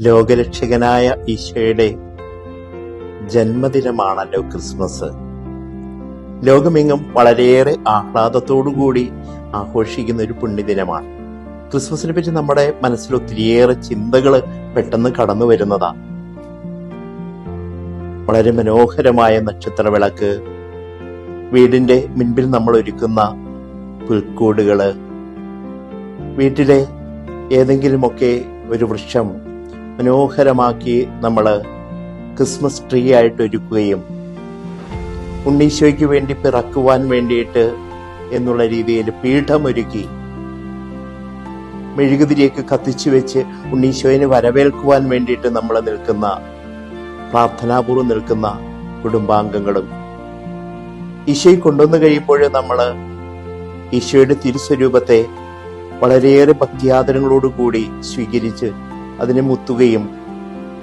ലോകരക്ഷകനായ ഈശോയുടെ ജന്മദിനമാണല്ലോ ക്രിസ്മസ്. ലോകമെങ്ങും വളരെയേറെ ആഹ്ലാദത്തോടുകൂടി ആഘോഷിക്കുന്ന ഒരു പുണ്യദിനമാണ്. ക്രിസ്മസിനെ പറ്റി നമ്മുടെ മനസ്സിൽ ഒത്തിരിയേറെ ചിന്തകൾ പെട്ടെന്ന് കടന്നു വരുന്നതാണ് വളരെ മനോഹരമായ നക്ഷത്ര വിളക്ക് വീടിന്റെ മുൻപിൽ നമ്മൾ ഒരുക്കുന്ന പുൽക്കൂടുകൾ വീട്ടിലെ ഏതെങ്കിലുമൊക്കെ ഒരു വൃക്ഷം മനോഹരമാക്കി നമ്മൾ ക്രിസ്മസ് ട്രീ ആയിട്ട് ഒരുക്കുകയും ഉണ്ണീശോയ്ക്ക് വേണ്ടി പിറക്കുവാൻ വേണ്ടിയിട്ട് എന്നുള്ള രീതിയിൽ പീഠമൊരുക്കി മെഴുകുതിരിയൊക്കെ കത്തിച്ചു വെച്ച് ഉണ്ണീശോയിനെ വരവേൽക്കുവാൻ വേണ്ടിയിട്ട് നമ്മൾ നിൽക്കുന്ന പ്രാർത്ഥനാപൂർവം നിൽക്കുന്ന കുടുംബാംഗങ്ങളും. ഈശോയെ കൊണ്ടുവന്നു കഴിയുമ്പോൾ നമ്മൾ ഈശോയുടെ തിരുസ്വരൂപത്തെ വളരെയേറെ ഭക്തിയാദരങ്ങളോടുകൂടി സ്വീകരിച്ച് അതിനെ മുത്തുകയും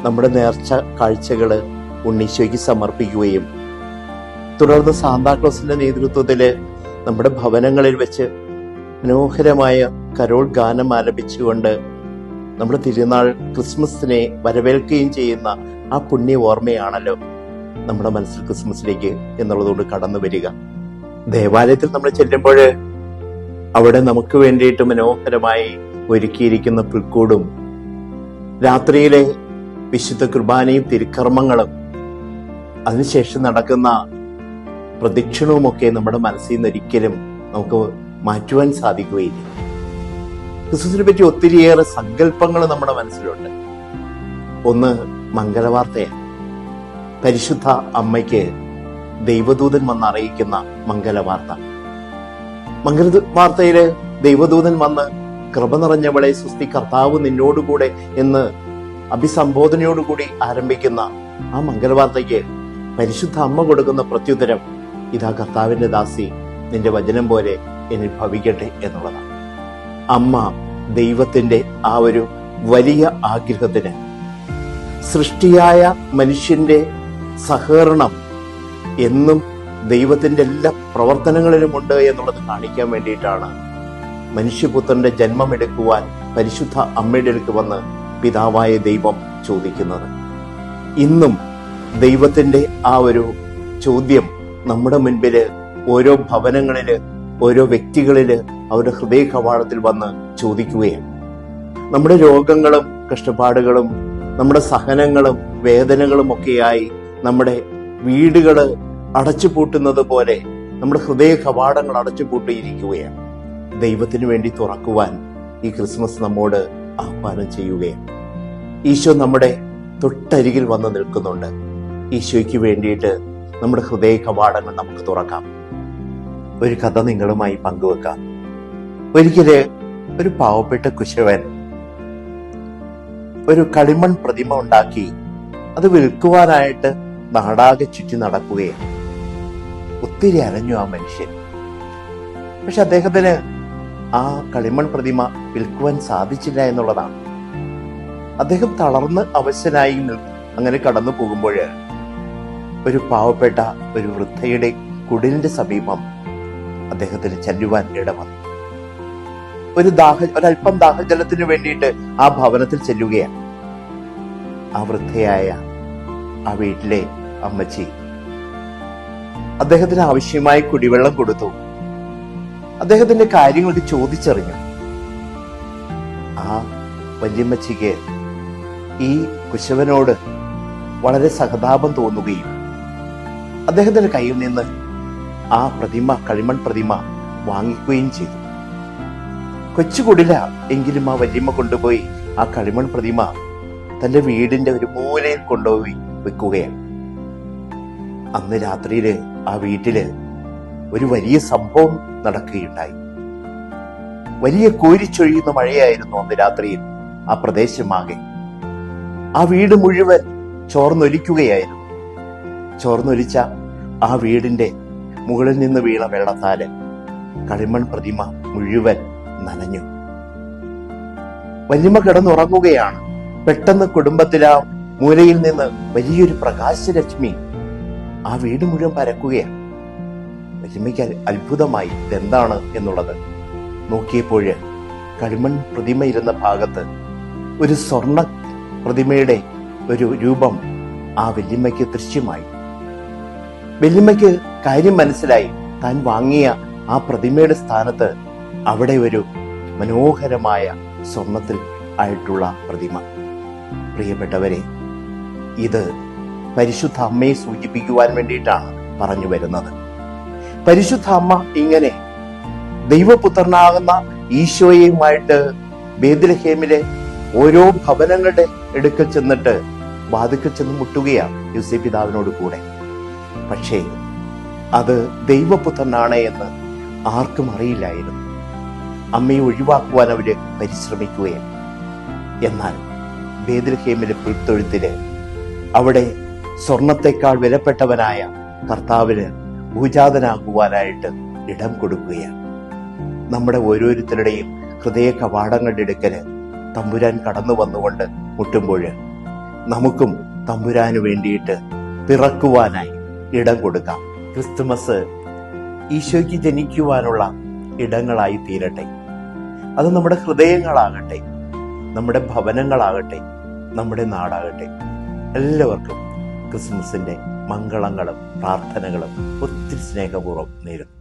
നമ്മുടെ നേർച്ച കാഴ്ചകൾ ഉണ്ണീശോയ്ക്ക് സമർപ്പിക്കുകയും. തുടർന്ന് സാന്താക്ലോസിന്റെ നേതൃത്വത്തിൽ നമ്മുടെ ഭവനങ്ങളിൽ വെച്ച് മനോഹരമായ കരോൾ ഗാനം ആരംഭിച്ചുകൊണ്ട് നമ്മുടെ തിരുനാൾ ക്രിസ്മസിനെ വരവേൽക്കുകയും ചെയ്യുന്ന ആ പുണ്യ ഓർമ്മയാണല്ലോ നമ്മുടെ മനസ്സിൽ ക്രിസ്മസിലേക്ക് എന്നുള്ളതുകൊണ്ട് കടന്നു വരിക. ദേവാലയത്തിൽ നമ്മൾ ചെല്ലുമ്പോൾ അവിടെ നമുക്ക് വേണ്ടിയിട്ട് മനോഹരമായി ഒരുക്കിയിരിക്കുന്ന പുൽക്കൂടും രാത്രിയിലെ വിശുദ്ധ കുർബാനയും തിരുക്കർമ്മങ്ങളും അതിനുശേഷം നടക്കുന്ന പ്രദക്ഷിണവുമൊക്കെ നമ്മുടെ മനസ്സിൽ നിന്ന് ഒരിക്കലും നമുക്ക് മാറ്റുവാൻ സാധിക്കുകയില്ല. ക്രിസ്തുസിനെ പറ്റി ഒത്തിരിയേറെ സങ്കല്പങ്ങൾ നമ്മുടെ മനസ്സിലുണ്ട്. ഒന്ന് മംഗലവാർത്തയാണ്. പരിശുദ്ധ അമ്മയ്ക്ക് ദൈവദൂതൻ വന്നറിയിക്കുന്ന മംഗലവാർത്ത. മംഗല വാർത്തയിൽ ദൈവദൂതൻ വന്ന് കൃപ നിറഞ്ഞവളെ സുസ്തി കർത്താവ് നിന്നോടുകൂടെ എന്ന് അഭിസംബോധനയോടുകൂടി ആരംഭിക്കുന്ന ആ മംഗലവാർത്തയ്ക്ക് പരിശുദ്ധ അമ്മ കൊടുക്കുന്ന പ്രത്യുത്തരം ഇതാ കർത്താവിന്റെ ദാസി നിന്റെ വചനം പോലെ എന്നിൽ ഭവിക്കട്ടെ എന്നുള്ളതാണ്. അമ്മ ദൈവത്തിന്റെ ആ ഒരു വലിയ ആഗ്രഹത്തിന് സൃഷ്ടിയായ മനുഷ്യന്റെ സഹകരണം എന്നും ദൈവത്തിന്റെ എല്ലാ പ്രവർത്തനങ്ങളിലുമുണ്ട് എന്നുള്ളത് കാണിക്കാൻ വേണ്ടിയിട്ടാണ് മനുഷ്യപുത്രന്റെ ജന്മമെടുക്കുവാൻ പരിശുദ്ധ അമ്മയുടെ അടുത്ത് വന്ന് പിതാവായ ദൈവം ചോദിക്കുന്നത്. ഇന്നും ദൈവത്തിന്റെ ആ ഒരു ചോദ്യം നമ്മുടെ മുൻപിൽ ഓരോ ഭവനങ്ങളിൽ ഓരോ വ്യക്തികളിൽ അവരുടെ ഹൃദയ കവാടത്തിൽ വന്ന് ചോദിക്കുകയാണ്. നമ്മുടെ രോഗങ്ങളും കഷ്ടപ്പാടുകളും നമ്മുടെ സഹനങ്ങളും വേദനകളും ഒക്കെയായി നമ്മുടെ വീടുകൾ അടച്ചുപൂട്ടുന്നത് പോലെ നമ്മുടെ ഹൃദയ കവാടങ്ങൾ അടച്ചുപൂട്ടിയിരിക്കുകയാണ്. ദൈവത്തിന് വേണ്ടി തുറക്കുവാൻ ഈ ക്രിസ്മസ് നമ്മോട് ആഹ്വാനം ചെയ്യുകയാണ്. ഈശോ നമ്മുടെ തൊട്ടരികിൽ വന്ന് നിൽക്കുന്നുണ്ട്. ഈശോയ്ക്ക് വേണ്ടിയിട്ട് നമ്മുടെ ഹൃദയ കവാടങ്ങൾ നമുക്ക് തുറക്കാം. ഒരു കഥ നിങ്ങളുമായി പങ്കുവെക്കാം. ഒരിക്കൽ ഒരു പാവപ്പെട്ട കുശവൻ ഒരു കളിമൺ പ്രതിമ ഉണ്ടാക്കി അത് വിൽക്കുവാനായിട്ട് നാടാകെ ചുറ്റി നടക്കുകയാണ്. ഒത്തിരി അലഞ്ഞു ആ മനുഷ്യൻ. പക്ഷെ അദ്ദേഹത്തിന് ആ കളിമൺ പ്രതിമ വിൽക്കുവാൻ സാധിച്ചില്ല എന്നുള്ളതാണ്. അദ്ദേഹം തളർന്ന് അവശനായി അങ്ങനെ കടന്നു പോകുമ്പോൾ ഒരു പാവപ്പെട്ട ഒരു വൃദ്ധയുടെ കുടിലിന്റെ സമീപം അദ്ദേഹത്തിന് ചെല്ലുവാൻ ഇടവന്നു. ഒരു ദാഹ ഒരല്പം ദാഹജലത്തിന് വേണ്ടിയിട്ട് ആ ഭവനത്തിൽ ചെല്ലുകയാണ്. ആ വൃദ്ധയായ ആ വീട്ടിലെ അമ്മച്ചി അദ്ദേഹത്തിന് ആവശ്യമായ കുടിവെള്ളം കൊടുത്തു. അദ്ദേഹത്തിന്റെ കാര്യങ്ങൾക്ക് ചോദിച്ചറിഞ്ഞു. ആ വല്യമ്മച്ചിക്ക് ഈ കുശവനോട് വളരെ സഹതാപം തോന്നുകയും അദ്ദേഹത്തിന്റെ കയ്യിൽ നിന്ന് ആ പ്രതിമ കളിമൺ പ്രതിമ വാങ്ങിക്കുകയും ചെയ്തു. കൊച്ചുകുടില എങ്കിലും ആ വല്യമ്മ കൊണ്ടുപോയി ആ കളിമൺ പ്രതിമ തന്റെ വീടിന്റെ ഒരു മൂലയിൽ കൊണ്ടുപോയി വെക്കുകയാണ് അന്ന് രാത്രിയിൽ ആ വീട്ടിൽ ഒരു വലിയ സംഭവം നടക്കുകയുണ്ടായി. വലിയ കോരിച്ചൊഴിയുന്ന മഴയായിരുന്നു അന്ന് രാത്രിയിൽ ആ പ്രദേശമാകെ. ആ വീട് മുഴുവൻ ചോർന്നൊലിക്കുകയായിരുന്നു. ചോർന്നൊലിച്ച ആ വീടിന്റെ മുകളിൽ നിന്ന് വീണ വെള്ളത്താൽ കളിമൺ പ്രതിമ മുഴുവൻ നനഞ്ഞു. വല്യമ്മ കിടന്നുറങ്ങുകയാണ്. പെട്ടെന്ന് കുടുംബത്തിലെ മൂലയിൽ നിന്ന് വലിയൊരു പ്രകാശരശ്മി ആ വീട് മുഴുവൻ പരക്കുകയാണ്. ലക്ഷ്മിക്ക് അത്ഭുതമായി ഇതെന്താണ് എന്നുള്ളത് നോക്കിയപ്പോൾ കളിമൺ പ്രതിമയിരുന്ന ഭാഗത്ത് ഒരു സ്വർണ പ്രതിമയുടെ ഒരു രൂപം ആ വല്യമ്മയ്ക്ക് ദൃശ്യമായി. വല്യമ്മയ്ക്ക് കാര്യം മനസ്സിലായി. താൻ വാങ്ങിയ ആ പ്രതിമയുടെ സ്ഥാനത്ത് അവിടെ ഒരു മനോഹരമായ സ്വർണത്തിൽ ആയിട്ടുള്ള പ്രതിമ. പ്രിയപ്പെട്ടവരെ ഇത് പരിശുദ്ധ അമ്മയെ സൂചിപ്പിക്കുവാൻ വേണ്ടിയിട്ടാണ് പറഞ്ഞു വരുന്നത് പരിശുദ്ധ അമ്മ ഇങ്ങനെ ദൈവപുത്രനാകുന്ന ഈശോയുമായിട്ട് ബേദ്രഹേമിലെ ഓരോ ഭവനങ്ങളുടെ എടുക്കൽ ചെന്നിട്ട് വാതുക്കൽ ചെന്ന് മുട്ടുകയാണ് യുസെ പിതാവിനോട് കൂടെ. പക്ഷേ അത് ദൈവപുത്രനാണ് എന്ന് ആർക്കും അറിയില്ലായിരുന്നു. അമ്മയെ ഒഴിവാക്കുവാൻ അവർ പരിശ്രമിക്കുകയാണ് എന്നാൽ ബേദ്രഹേമിലെ പുൽത്തൊഴുത്തിൽ അവിടെ സ്വർണത്തെക്കാൾ വിലപ്പെട്ടവനായ കർത്താവിന് ഭൂജാതനാകുവാനായിട്ട് ഇടം കൊടുക്കുകയാണ്. നമ്മുടെ ഓരോരുത്തരുടെയും ഹൃദയ കവാടങ്ങളുടെ അടുക്കൽ തമ്പുരാൻ കടന്നു വന്നുകൊണ്ട് മുട്ടുമ്പോൾ നമുക്കും തമ്പുരാന് വേണ്ടിയിട്ട് പിറക്കുവാനായി ഇടം കൊടുക്കാം. ക്രിസ്തുമസ് ഈശോയ്ക്ക് ജനിക്കുവാനുള്ള ഇടങ്ങളായി തീരട്ടെ. അത് നമ്മുടെ ഹൃദയങ്ങളാകട്ടെ നമ്മുടെ ഭവനങ്ങളാകട്ടെ നമ്മുടെ നാടാകട്ടെ. എല്ലാവർക്കും ക്രിസ്മസിന്റെ മംഗളങ്ങളും പ്രാർത്ഥനകളും ഒത്തിരി സ്നേഹപൂർവം നേരുന്നു.